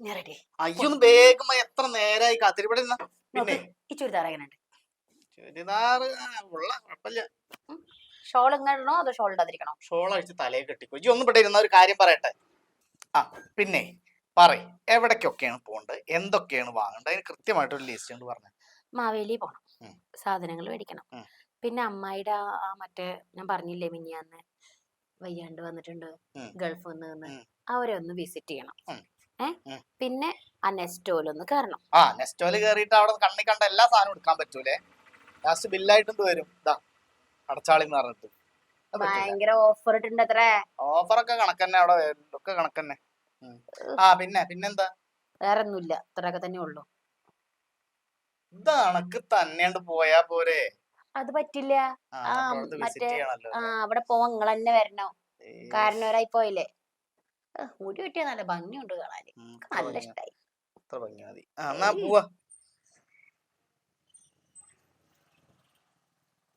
ഞാൻ റെഡി അയ്യൊന്ന് വേഗം എത്ര നേരായി കാത്തിരിപ്പടി പിന്നെ? ഈ ചുരിദാർ എങ്ങനെയുണ്ട്? ഉള്ള കുഴപ്പമില്ല. ഷോൾ അതോ ഷോൾ ഇടാതിരിക്കണോ? ഷോൾ അഴിച്ച് തലയെ കെട്ടിക്കോ. ഇജ്ജ് ഒന്ന് ഇവിടെ ഇരുന്ന ഒരു കാര്യം പറയട്ടെ. ആ പിന്നെ പറ എവിടേക്കൊക്കെയാണ് പോകേണ്ടത്? എന്തൊക്കെയാണ് വാങ്ങേണ്ടത്? അതിന് കൃത്യമായിട്ടൊരു ലിസ്റ്റ് ഉണ്ട് പറഞ്ഞു. മാവേലി പോണം. സാധനങ്ങൾ മേടിക്കണം. പിന്നെ അമ്മായിയുടെ ആ- മറ്റേ ഞാൻ പറഞ്ഞില്ലേ മിനിയാന്ന് വയ്യാണ്ട് വന്നിട്ടുണ്ട് ഗൾഫ് വന്ന് നിന്ന് അവരെ ഒന്ന് വിസിറ്റ് ചെയ്യണം. പിന്നെ ആ നെസ്റ്റോലൊന്ന് കയറണം ആ നെസ്റ്റോൽ കയറിയിട്ട് അവിടെ കണ്ണി കണ്ട എല്ലാ സാധനവും എടുക്കാൻ പറ്റൂലേ? ലാസ്റ്റ് ബില്ലായിട്ടുണ്ട് വരും. ഇതാ അടച്ചാളി എന്ന് പറഞ്ഞിട്ട് ഭയങ്കര ഓഫർ ഇട്ടുണ്ട് അത്രേ. ഓഫറൊക്കെ കണക്കന്നെ അവിടെ ഒക്കെ കണക്കന്നെ. ആ പിന്നെ പിന്നെന്താ? വേറെ ഒന്നുമില്ല ഇത്രയൊക്കെ തന്നെ ഉള്ളു. ഇത് അണക്ക് തന്നെയാണ്ട് പോയാ പോരെ? അത് പറ്റില്ല. ആ, ആ, വിസിറ്റ് മറ്റേ- ആ അവിടെ പോവാൻ നിങ്ങൾ തന്നെ വരണോ കാരണം കാരണവരായി പോയില്ലേ? മുടി വെട്ടിയ നല്ല ഭംഗിയുണ്ട് കാണാൻ. നല്ല ഇഷ്ടായി. ഇത്ര ഭംഗി മതി. ആ എന്നാ പോവാ.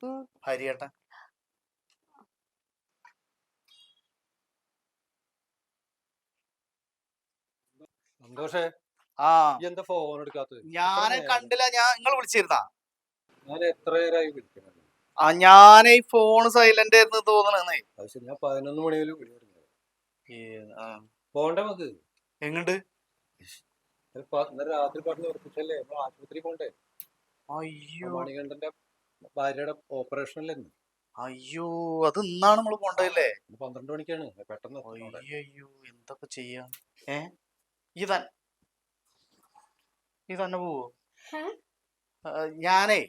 ഉം. ഹരിയേട്ടൻ സന്തോഷേ. ആ. എന്താ ഫോൺ എടുക്കാത്തത്? കണ്ടില്ല. ഞാൻ നിങ്ങൾ വിളിച്ചിരുന്നാ? ഞാൻ എത്ര നേരമായി വിളിക്കുന്നത് ആ ഞാൻ ഈ ഫോൺ സൈലന്റ് ആയിരുന്നു തോന്നണേ. ഞാൻ പതിനൊന്ന് മണി തുടങ്ങിയത് പോണ്ടേ നമുക്ക്? രാത്രി ഉറപ്പിച്ചല്ലേ നമ്മൾ ആശുപത്രി പോണ്ടേ? അയ്യോ. മണികണ്ഠന്റെ ഭാര്യയുടെ അയ്യോ അത് ഇന്നാണ് നമ്മൾ പോണ്ടല്ലേ പന്ത്രണ്ട് മണിക്കാണ്. പെട്ടെന്ന് അയ്യോ എന്തൊക്കെ ചെയ്യാ? ഏ? ഈ തൻ ഈ തന്നെ പോവോ ഞാനേ.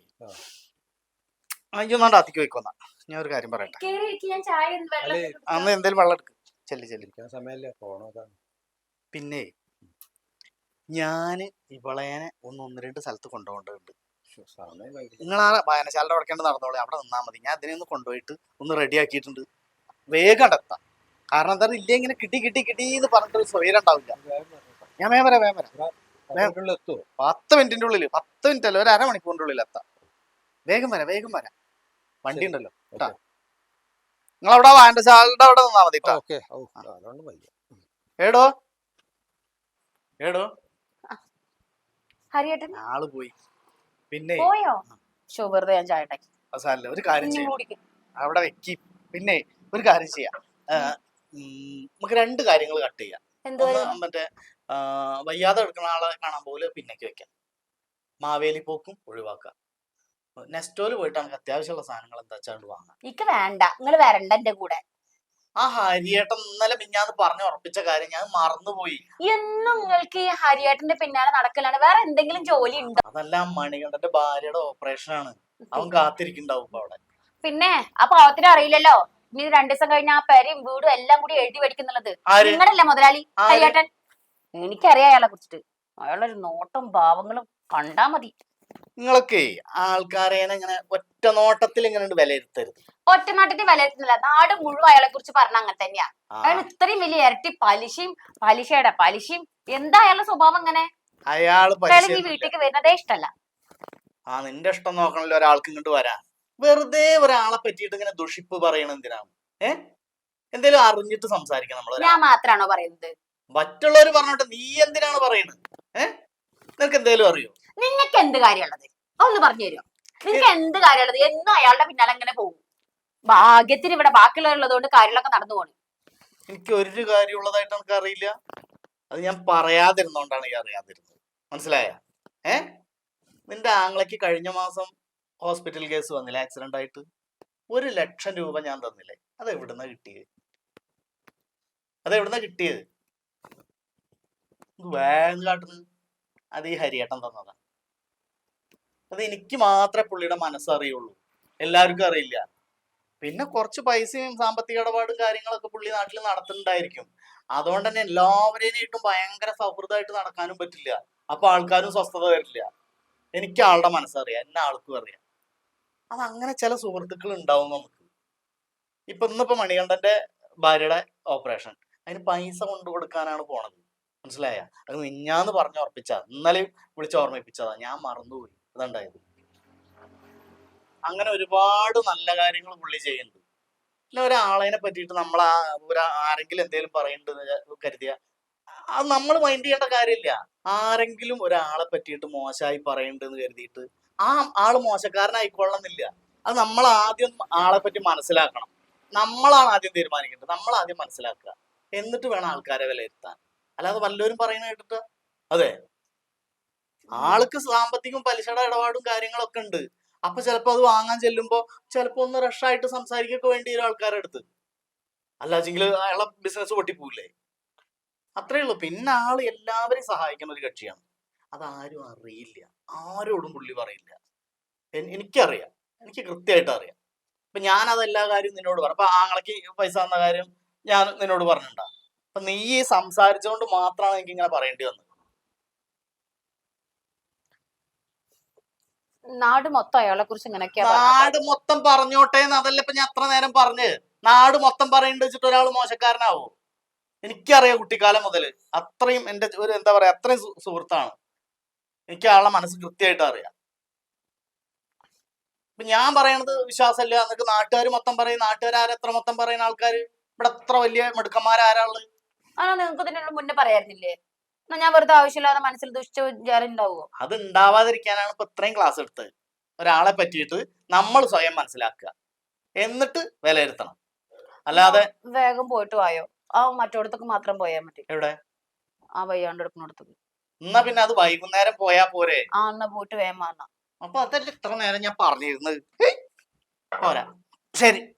അയ്യോ നാണ്ടാത്തിക്ക് വെക്കുന്ന ഞാൻ ഒരു കാര്യം പറയട്ടെ. അന്ന് എന്തേലും വെള്ളം എടുക്ക്. ചെല്ലി ചെല്ലി. സമയമല്ലേ. പോണതാണ് പിന്നെ ഞാൻ ഇവളേനെ ഒന്ന് ഒന്ന് രണ്ട് സ്ഥലത്ത് കൊണ്ടുപോകേണ്ടതുണ്ട്. നിങ്ങൾ ആ വായനശാലയുടെ അടക്കേണ്ട നടന്നോളെ. അവിടെ നിന്നാ മതി. ഞാൻ അതിനെ ഒന്ന് കൊണ്ടുപോയിട്ട് ഒന്ന് റെഡി ആക്കിയിട്ടുണ്ട്. വേഗം അടത്താം. കാരണം എന്താ ഇല്ല ഇങ്ങനെ കിട്ടി കിട്ടി കിട്ടി എന്ന് പറഞ്ഞിട്ട് സ്വയം ഉണ്ടാവില്ല. ഞാൻ വേമര എത്തുമോ പത്ത് മിനിറ്റിന്റെ ഉള്ളിൽ പത്ത് മിനിറ്റ് അല്ല ഒരു അരമണിക്കൂറിന്റെ ഉള്ളിൽ എത്താം. വേഗം വരാം വേഗം വരാം. വണ്ടി. ഉണ്ടല്ലോ. ഓക്കേ. നിങ്ങൾ അവിടെ വായനശാലയുടെ അവിടെ നിന്നാ മതി. ഓക്കെ ഏടോ? ഏടോ? ഹരിയേട്ടൻ? ആൾ പോയി. പിന്നെ പോയോ? ഷോ വെറുതെ ഞാൻ ചായട്ടെ. അവസാനല്ല ഒരു കാര്യം ചെയ്യാം. അവിടെ വെക്കി. പിന്നെ ഒരു കാര്യം ചെയ്യാം. ആ, നമുക്ക് രണ്ട് കാര്യങ്ങൾ കട്ട് ചെയ്യാം. മറ്റേ വയ്യാതെ എടുക്കുന്ന ആളെ കാണാൻ പോലെ പിന്നേക്ക് വെക്കാം. മാവേലി പോക്കും ഒഴിവാക്കാം. നെസ്റ്റോൽ പോയിട്ട് നമുക്ക് അത്യാവശ്യമുള്ള സാധനങ്ങൾ എന്താ വെച്ചാൽ വാങ്ങാം എനിക്ക് വേണ്ട. നിങ്ങൾ വരണ്ട എന്റെ കൂടെ. ആ ഹരിയേട്ടൻ ഇന്നലെ മിഞ്ഞാന്ന് പറഞ്ഞു ഉറപ്പിച്ച കാര്യം ഞാൻ മറന്നുപോയി. എന്നും നിങ്ങൾക്ക് ഈ ഹരിയേട്ടന്റെ പിന്നാലെ നടക്കലാണ്. വേറെ എന്തെങ്കിലും ജോലി ഉണ്ടോ? അതല്ല മണികണ്ഠന്റെ ഭാര്യയുടെ ഓപ്പറേഷൻ ആണ് അവൻ കാത്തിരിക്കുന്നുണ്ടാവും അവിടെ. പിന്നെ ആ പാവത്തിന് അറിയില്ലല്ലോ? ഇനി രണ്ടു ദിവസം കഴിഞ്ഞ ആ പെരയും വീടും എല്ലാം കൂടി എഴുതി മേടിക്കുന്നുള്ളത് നിങ്ങളല്ലേ മുതലാളി? ഹരിയേട്ടൻ. എനിക്കറിയാം അയാളെ കുറിച്ചിട്ട്. അയാളൊരു നോട്ടും ഭാവങ്ങളും കണ്ടാ മതി. നിങ്ങളൊക്കെ ആൾക്കാരെ ഇങ്ങനെ ഒറ്റ നോട്ടത്തിൽ ഇങ്ങനെ വിലയിരുത്തരുത്. ഒറ്റ നോട്ടത്തിൽ വിലയിരുത്തുന്നില്ല. നാട് മുഴുവൻ അയാളെ കുറിച്ച് പറഞ്ഞ അങ്ങനെ തന്നെയാ. അയാൾ ഇത്രയും വലിയ ഇരട്ടി പലിശയും പലിശയുടെ പലിശയും. എന്താ അയാളുടെ സ്വഭാവം അങ്ങനെ പലിശ വീട്ടിലേക്ക് വരുന്നതേ ഇഷ്ടല്ല. ആ നിന്റെ ഇഷ്ടം നോക്കണല്ലോ ഒരാൾക്ക് ഇങ്ങോട്ട് വരാൻ. വെറുതെ ഒരാളെ പറ്റിയിട്ട് ഇങ്ങനെ ദുഷിപ്പ് പറയണ എന്തിനാണ് ഏ? എന്തേലും അറിഞ്ഞിട്ട് സംസാരിക്കണം നമ്മൾ ഞാൻ മാത്രാണോ പറയുന്നത്? മറ്റുള്ളവർ പറഞ്ഞോട്ടെ നീ എന്തിനാണ് പറയുന്നത് ഏഹ് നിനക്ക് എന്തേലും അറിയോ? നിങ്ങൾക്ക് എന്ത് കാര്യമുള്ളത്? ഒന്ന് പറഞ്ഞു തരുമോ നിങ്ങൾക്ക് എന്ത് കാര്യമുള്ളത്? എന്നും അയാളുടെ പിന്നാലെ അങ്ങനെ പോകും. ഭാഗ്യത്തിന് ഇവിടെ ബാക്കിയുള്ളവരുള്ളത് കൊണ്ട് കാര്യങ്ങളൊക്കെ നടന്നു പോണു. എനിക്ക് ഒരു കാര്യമുള്ളതായിട്ട് നമുക്ക് അറിയില്ല. അത് ഞാൻ പറയാതിരുന്നോണ്ടാണ് ഈ അറിയാതിരുന്നത്. മനസ്സിലായ? ഏ? നിന്റെ ആങ്ങളയ്ക്ക് കഴിഞ്ഞ മാസം ഹോസ്പിറ്റൽ കേസ് വന്നില്ല? ആക്സിഡന്റ് ആയിട്ട്? ഒരു ലക്ഷം രൂപ ഞാൻ തന്നില്ലേ? അത് എവിടുന്ന കിട്ടിയത്? അത് എവിടുന്ന കിട്ടിയത്? വേഗം കാട്ടുന്നത് അത് ഈ ഹരിയേട്ടൻ തന്നതാ. അത് എനിക്ക് മാത്രമേ പുള്ളിയുടെ മനസ്സറിയുള്ളൂ എല്ലാവർക്കും അറിയില്ല. പിന്നെ കുറച്ച് പൈസയും സാമ്പത്തിക ഇടപാടും കാര്യങ്ങളൊക്കെ പുള്ളി നാട്ടിൽ നടത്തുന്നുണ്ടായിരിക്കും. അതുകൊണ്ട് തന്നെ എല്ലാവരെയും ഇട്ടും ഭയങ്കര സൗഹൃദമായിട്ട് നടക്കാനും പറ്റില്ല. അപ്പൊ ആൾക്കാരും സ്വസ്ഥത വരില്ല. എനിക്ക് ആളുടെ മനസ്സറിയാം എന്നെ ആൾക്കും അറിയാം. അത് അങ്ങനെ ചില സുഹൃത്തുക്കൾ ഉണ്ടാവും നമുക്ക്. ഇപ്പൊ ഇന്നിപ്പോ മണികണ്ഠന്റെ ഭാര്യയുടെ ഓപ്പറേഷൻ അതിന് പൈസ കൊണ്ടു കൊടുക്കാനാണ് പോണത്. മനസ്സിലായ? അത് മിഞ്ഞാന്ന് പറഞ്ഞ് ഉറപ്പിച്ചാ ഇന്നലെ വിളിച്ച് ഓർമ്മിപ്പിച്ചതാ. ഞാൻ മറന്നുപോയി. അതുണ്ടായത്. അങ്ങനെ ഒരുപാട് നല്ല കാര്യങ്ങൾ പുള്ളി ചെയ്യുന്നുണ്ട്. പിന്നെ ഒരാളെ പറ്റിയിട്ട് നമ്മൾ ആ ആരെങ്കിലും എന്തെങ്കിലും പറയുന്നുണ്ട് കരുതിയ അത് നമ്മൾ മൈൻഡ് ചെയ്യേണ്ട കാര്യമില്ല. ആരെങ്കിലും ഒരാളെ പറ്റിയിട്ട് മോശമായി പറയുന്നുണ്ടെന്ന് കരുതിയിട്ട് ആ ആൾ മോശക്കാരനായിക്കൊള്ളുന്നില്ല അത് നമ്മൾ ആദ്യം ആളെ പറ്റി മനസ്സിലാക്കണം. നമ്മളാണ് ആദ്യം തീരുമാനിക്കേണ്ടത്. നമ്മൾ ആദ്യം മനസ്സിലാക്കുക. എന്നിട്ട് വേണം ആൾക്കാരെ വിലയിരുത്താൻ. അല്ലാതെ വല്ലവരും പറയുന്നത് കേട്ടിട്ട്? അതെ. ആൾക്ക് സാമ്പത്തികം പലിശയുടെ ഇടപാടും കാര്യങ്ങളൊക്കെ ഉണ്ട്. അപ്പൊ ചിലപ്പോ അത് വാങ്ങാൻ ചെല്ലുമ്പോ ചിലപ്പോ ഒന്ന് റഷായിട്ട് സംസാരിക്കൊക്കെ വേണ്ടി വരും ആൾക്കാരുടെ അടുത്ത്. അല്ലാച്ചെങ്കിൽ അയാളെ ബിസിനസ് പൊട്ടിപ്പോവില്ലേ? അത്രേ ഉള്ളൂ. പിന്നെ ആൾ എല്ലാവരെയും സഹായിക്കുന്ന ഒരു കക്ഷിയാണ്. അതാരും അറിയില്ല. ആരോടും പുള്ളി പറയില്ല. എനിക്കറിയാം. എനിക്ക് കൃത്യമായിട്ട് അറിയാം. അപ്പൊ ഞാൻ അതെല്ലാ കാര്യവും നിന്നോട് പറഞ്ഞു അപ്പൊ ആങ്ങളക്ക് പൈസ തന്ന കാര്യം ഞാൻ നിന്നോട് പറഞ്ഞിട്ടുണ്ടാ അപ്പൊ നീ ഈ സംസാരിച്ചുകൊണ്ട് മാത്രമാണ് എനിക്ക് ഇങ്ങനെ പറയേണ്ടി വന്നത്. നാട് മൊത്തം അയാളെ കുറിച്ച് ഇങ്ങനെയൊക്കെയാ നാട് മൊത്തം പറഞ്ഞോട്ടെ അതല്ല ഇപ്പൊ ഞാൻ അത്ര നേരം പറഞ്ഞ്. നാട് മൊത്തം പറയുന്നുണ്ട് വെച്ചിട്ട് ഒരാൾ മോശക്കാരനാവോ? എനിക്കറിയാം കുട്ടിക്കാലം മുതൽ അത്രയും എന്റെ ഒരു എന്താ പറയാ അത്രയും സുഹൃത്താണ്. എനിക്ക് ആളെ മനസ്സ് കൃത്യമായിട്ട് അറിയാം. ഇപ്പൊ ഞാൻ പറയണത് വിശ്വാസമില്ല. എന്നൊക്കെ നാട്ടുകാർ മൊത്തം പറയും നാട്ടുകാർ ആരെത്ര മൊത്തം പറയുന്ന ആൾക്കാർ ഇവിടെ എത്ര വലിയ മിടുക്കന്മാരാരാൾ ആ നിങ്ങൾക്ക് ഇതിനുള്ള മുന്നേ പറയായിരുന്നില്ലേ? ഞാൻ വെറുതെ ആവശ്യമില്ലാതെ മനസ്സിൽ ദുഷിച്ച വിചാരം ഉണ്ടാവുമോ അത് ഉണ്ടാവാതിരിക്കാനാണ് ഇപ്പൊ ഇത്രയും ക്ലാസ് എടുത്തത്. ഒരാളെ പറ്റിയിട്ട് നമ്മൾ സ്വയം മനസ്സിലാക്കുക. എന്നിട്ട് വിലയിരുത്തണം. അല്ലാതെ വേഗം പോയിട്ട് വായോ? ആ മറ്റോടത്തേക്ക് മാത്രം പോയാൽ മതി. എവിടെ? ആ വയ്യാണ്ട് എടുക്കുന്നിടത്തേക്ക് എന്നാ പിന്നെ അത് വൈകുന്നേരം പോയാ പോരെ. ആ എന്നാ പോയിട്ട് വേഗം വന്നാ. അപ്പൊ അതല്ല ഇത്ര നേരം ഞാൻ പറഞ്ഞിരുന്നത്. പോരാ. ശരി.